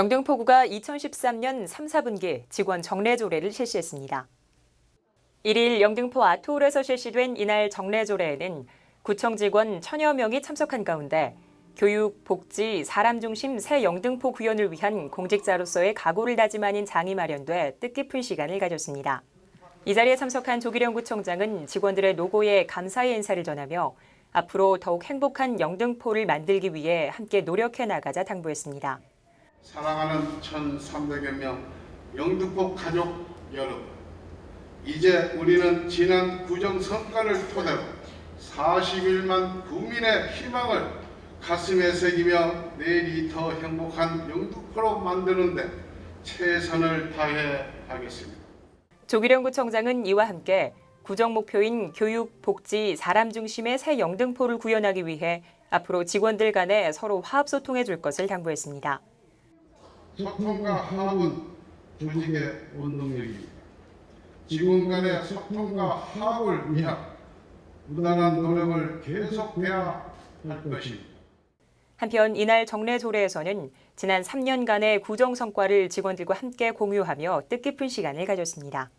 영등포구가 2013년 3, 4분기 직원 정례 조례를 실시했습니다. 1일 영등포 아트홀에서 실시된 이날 정례 조례에는 구청 직원 천여 명이 참석한 가운데 교육, 복지, 사람 중심 새 영등포 구현을 위한 공직자로서의 각오를 다짐하는 장이 마련돼 뜻깊은 시간을 가졌습니다. 이 자리에 참석한 조기령 구청장은 직원들의 노고에 감사의 인사를 전하며 앞으로 더욱 행복한 영등포를 만들기 위해 함께 노력해 나가자 당부했습니다. 사랑하는 1,300여 명 영등포 가족 여러분, 이제 우리는 지난 구정 성과를 토대로 41만 국민의 희망을 가슴에 새기며 내일이 더 행복한 영등포로 만드는데 최선을 다해 하겠습니다. 조기령 구청장은 이와 함께 구정 목표인 교육, 복지, 사람 중심의 새 영등포를 구현하기 위해 앞으로 직원들 간에 서로 화합 소통해 줄 것을 당부했습니다. 소통과 화합은 조직의 원동력입니다. 직원 간의 소통과 화합을 위한 무단한 노력을 계속해야 할 것입니다. 한편 이날 정례조례에서는 지난 3년간의 구정 성과를 직원들과 함께 공유하며 뜻깊은 시간을 가졌습니다.